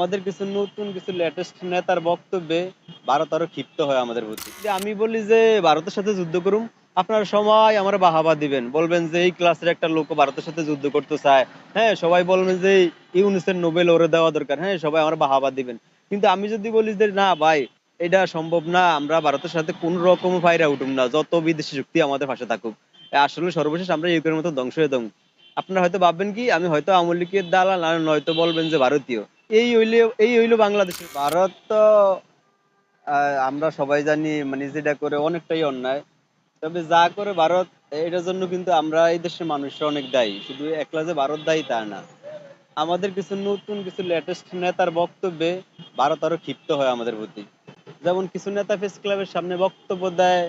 আমাদের কিছু নতুন কিছু লেটেস্ট নেতার বক্তব্যে ভারত আরও ক্ষিপ্ত হয় আমাদের প্রতি। আমি বলি যে, ভারতের সাথে যুদ্ধ করুম আপনারা সবাই আমার বাহাবা দিবেন। বলবেন যে, এই ক্লাসের একটা লোক ভারতের সাথে যুদ্ধ করতে চায়। হ্যাঁ সবাই বলবেন যে, ইউনিসের নোবেল ওরে দেওয়া দরকার। হ্যাঁ সবাই আমার বাহাবা দিবেন। কিন্তু আমি যদি বলি যে, না ভাই, এটা সম্ভব না। আমরা ভারতের সাথে কোন রকম ফাইরা উঠুম না। যত বিদেশি শক্তি আমাদের পাশে থাকুক। আসলে সর্বশেষ আমরা ইউক্রেনের মতো ধ্বংস হয়ে দেবো আপনারা হয়তো ভাববেন কি, আমি হয়তো আওয়ামী লীগের দালাল, আর নয়তো বলবেন যে, ভারতীয়। এই হইলে, এই হইল বাংলাদেশের ভারত তো আমরা সবাই জানি মানে যেটা করে অনেকটাই অন্যায়। তবে যা করে ভারত, এটার জন্য কিন্তু আমরা এই দেশের মানুষরা অনেক দায়ী। শুধু একলা যে ভারত দায়ী তা না। আমাদের কিছু নতুন কিছু লেটেস্ট নেতার বক্তব্যে ভারত আরও ক্ষিপ্ত হয় আমাদের প্রতি। যেমন কিছু নেতা ফেস ক্লাবের সামনে বক্তব্য দেয়,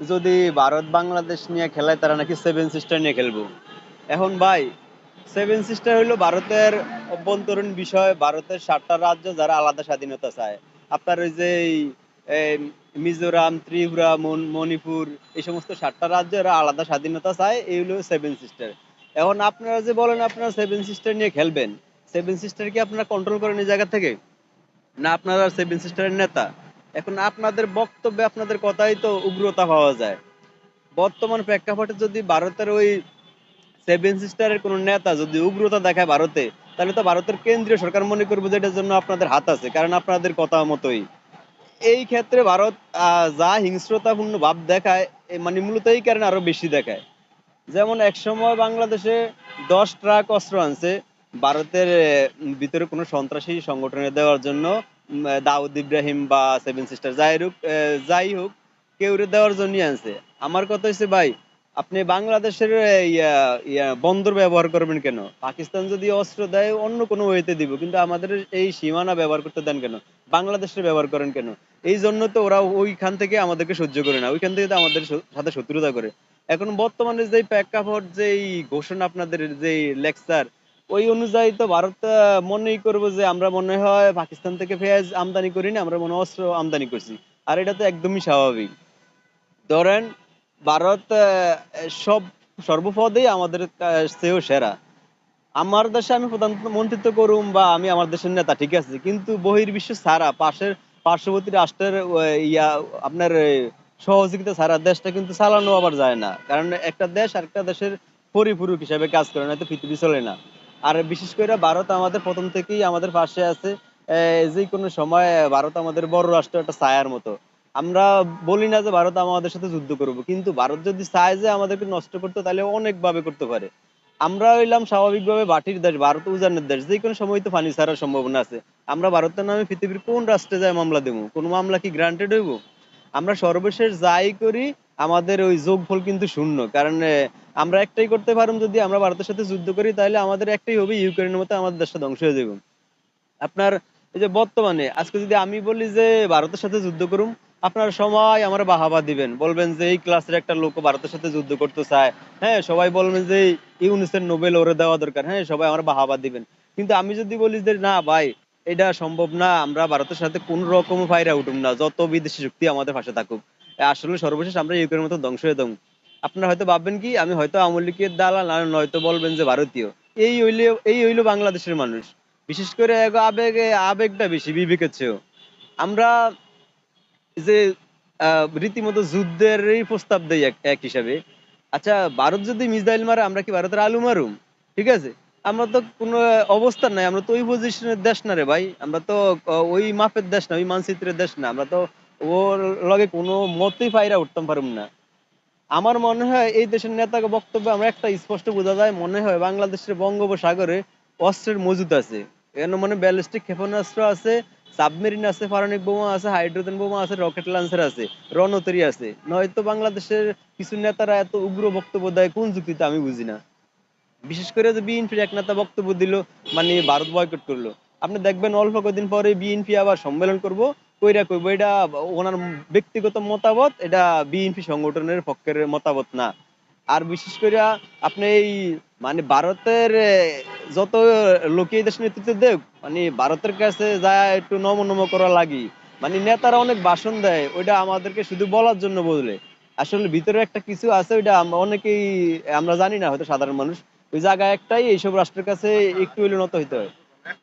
যদি ভারত বাংলাদেশ নিয়ে খেলায় তারা নাকি সেভেন সিস্টার নিয়ে খেলব? এখন ভাই সেভেন সিস্টার হইল ভারতের অভ্যন্তরীণ বিষয়, ভারতের সাতটা রাজ্য যারা আলাদা স্বাধীনতা চায়। আপনার ওই যে মিজোরাম, ত্রিপুরা মণিপুর, এই সমস্ত সাতটা রাজ্য এরা আলাদা স্বাধীনতা চায়, এই হলো সেভেন সিস্টার এখন আপনারা যে বলেন আপনারা সেভেন সিস্টার নিয়ে খেলবেন সেভেন সিস্টার কি আপনারা কন্ট্রোল করেন এই জায়গা থেকে? না আপনারা সেভেন সিস্টারের নেতা? এখন আপনাদের বক্তব্যে আপনাদের কথাই তো উগ্রতা পাওয়া যায়। বর্তমান প্রেক্ষাপটে যদি ভারতের ওই সেভেন সিস্টারের কোনো নেতা যদি উগ্রতা দেখায় ভারতে তাহলে তো ভারতের কেন্দ্রীয় সরকার মনে করবে যে এটার জন্য আপনাদের হাত আছে, কারণ আপনাদের কথা মতোই। এই ক্ষেত্রে ভারত যা হিংস্রতাপূর্ণ ভাব দেখায় মানে মূলত এই কারণে আরও বেশি দেখায়। যেমন একসময় বাংলাদেশে দশ ট্রাক অস্ত্র আনছে, ভারতের ভিতরে কোনো সন্ত্রাসী সংগঠনে দেওয়ার জন্য দাউদ ইব্রাহিম বা সেভেন সিস্টার, যাই হোক যাই হোক কেউ দেওয়ার জন্যই আনছে। আমার কথা হচ্ছে ভাই আপনি বাংলাদেশের বন্দর ব্যবহার করবেন কেন? পাকিস্তান যদি অস্ত্র দেয়, অন্য কোনো ওয়েতে দিব, কিন্তু আমাদের এই সীমানা ব্যবহার করতে দেন কেন? বাংলাদেশের ব্যবহার করেন কেন? এই জন্য তো ওরা ওইখান থেকে আমাদেরকে সহ্য করে না, ওইখান থেকে তো আমাদের সাথে শত্রুতা করে। এখন বর্তমানে যে প্রেক্ষাপট যে ঘোষণা আপনাদের যে লেকচার, ওই অনুযায়ী তো ভারত মনেই করব যে আমরা মনে হয় পাকিস্তান থেকে পেঁয়াজ আমদানি করি না, আমরা মনে অস্ত্র আমদানি করছি। আর এটা তো একদমই স্বাভাবিক। ধরেন ভারত সব, সর্বপদেই আমাদের চেয়েও সেরা। আমার দেশে আমি প্রধানমন্ত্রিত্ব করুম বা আমি আমার দেশের নেতা, ঠিক আছে? কিন্তু বহির্বিশ্ব ছাড়া পাশের, পার্শ্ববর্তী রাষ্ট্রের ইয়া, আপনার সহযোগিতা ছাড়া দেশটা কিন্তু চালানো আবার যায় না। কারণ একটা দেশ আরেকটা দেশের পরিপূরক হিসাবে কাজ করে না তো পৃথিবী চলে না। আর বিশেষ করে ভারত আমাদের প্রথম থেকেই আমাদের পাশে আছে যে কোনো সময় ভারত আমাদের বড় রাষ্ট্র, একটা ছায়ার মতো। আমরা বলি না যে ভারত আমাদের সাথে যুদ্ধ করব, কিন্তু ভারত যদি চায় যে আমাদেরকে নষ্ট করতে, তাহলে অনেক ভাবে করতে পারে। আমরা হইলাম স্বাভাবিকভাবে বাটির দেশ, ভারত উজানের দেশ, যে কোনো সময় তো পানি ছাড়ার সম্ভাবনা আছে। আমরা ভারতের নামে পৃথিবীর কোন রাষ্ট্রে যায় মামলা দেবো? কোন মামলা কি গ্রান্টেড হইব? আমরা সর্বশেষ যাই করি, আমাদের ওই যোগফল কিন্তু শূন্য। কারণ আমরা একটাই করতে পারুম যদি আমরা ভারতের সাথে যুদ্ধ করি, তাহলে আমাদের একটাই হবে ইউক্রেনের মতো আমাদের দেশটা ধ্বংস হয়ে যাবে। আপনার, এই যে বর্তমানে, আজকে যদি আমি বলি যে ভারতের সাথে যুদ্ধ করুম আপনারা সবাই আমার বাহাবা দিবেন। বলবেন যে, এই ক্লাসের একটা লোক ভারতের সাথে যুদ্ধ করতে চায়। হ্যাঁ সবাই বলবেন যে, ইউনিসের নোবেল ওরে দেওয়া দরকার। হ্যাঁ সবাই আমার বাহাবা দিবেন। কিন্তু আমি যদি বলি যে, না ভাই, এটা সম্ভব না। আমরা ভারতের সাথে কোন রকম ফাইরা উঠুম না। যত বিদেশি শক্তি আমাদের পাশে থাকুক। আসলে সর্বশেষ আমরা ইউক্রেনের মতো ধ্বংস হয়ে দেবো আপনারা হয়তো ভাববেন কি, আমি হয়তো আওয়ামী লীগের দালাল, আর নয়তো বলবেন যে, ভারতীয়। এই হইলে, এই হইল বাংলাদেশের মানুষ। বিশেষ করে আবেগে, আবেগটা বেশি বিবেকের চেয়েও। আমরা যে রীতিমতো যুদ্ধেরই প্রস্তাব দেই এক হিসাবে। আচ্ছা ভারত যদি মিসাইল মারে, আমরা কি ভারতের আলু মারুম? ঠিক আছে? আমরা তো কোনো অবস্থান নাই, আমরা তো ওই পজিশনের দেশ না রে ভাই। আমরা তো ওই মাপের দেশ না, ওই মানচিত্রের দেশ না। আমরা তো ওর লগে কোনো মতেই ফাইরা উঠতাম পারুম না। আমার মনে হয় এই দেশের নেতাকে বক্তব্য আমরা একটা স্পষ্ট বোঝা যায়। মনে হয় বাংলাদেশের বঙ্গোপসাগরে অস্ত্রের মজুদ আছে। এখানে মানে ব্যালিস্টিক ক্ষেপণাস্ত্র আছে সাবমেরিন আছে, পারমাণবিক বোমা আছে, হাইড্রোজেন বোমা আছে, রকেট লঞ্চার আছে, রণতরী আছে। নয়তো বাংলাদেশের কিছু নেতারা এত উগ্র বক্তব্য দেয়, কোন যুক্তিতে আমি বুঝি না। বিশেষ করে যে বিএনপির এক নেতা বক্তব্য দিল মানে ভারত বয়কট করল। আপনি দেখবেন অল্প কদিন পরে বিএনপি আবার সম্মেলন করব, কইরা কইব, এটা ওনার ব্যক্তিগত মতামত, এটা বিএনপি সংগঠনের পক্ষের মতামত না। আর বিশেষ করে আপনি এই মানে ভারতের যত লোকে দেশ নেতৃত্ব দেখ মানে ভারতের কাছে যা একটু নম নম করা লাগি মানে নেতারা অনেক ভাষণ দেয়, ওইটা আমাদেরকে শুধু বলার জন্য বলে আসলে ভিতরে একটা কিছু আছে, ওইটা অনেকেই আমরা জানি না, হয়তো সাধারণ মানুষ। ওই জায়গায় একটাই এইসব রাষ্ট্রের কাছে একটু নত হইতে হয়।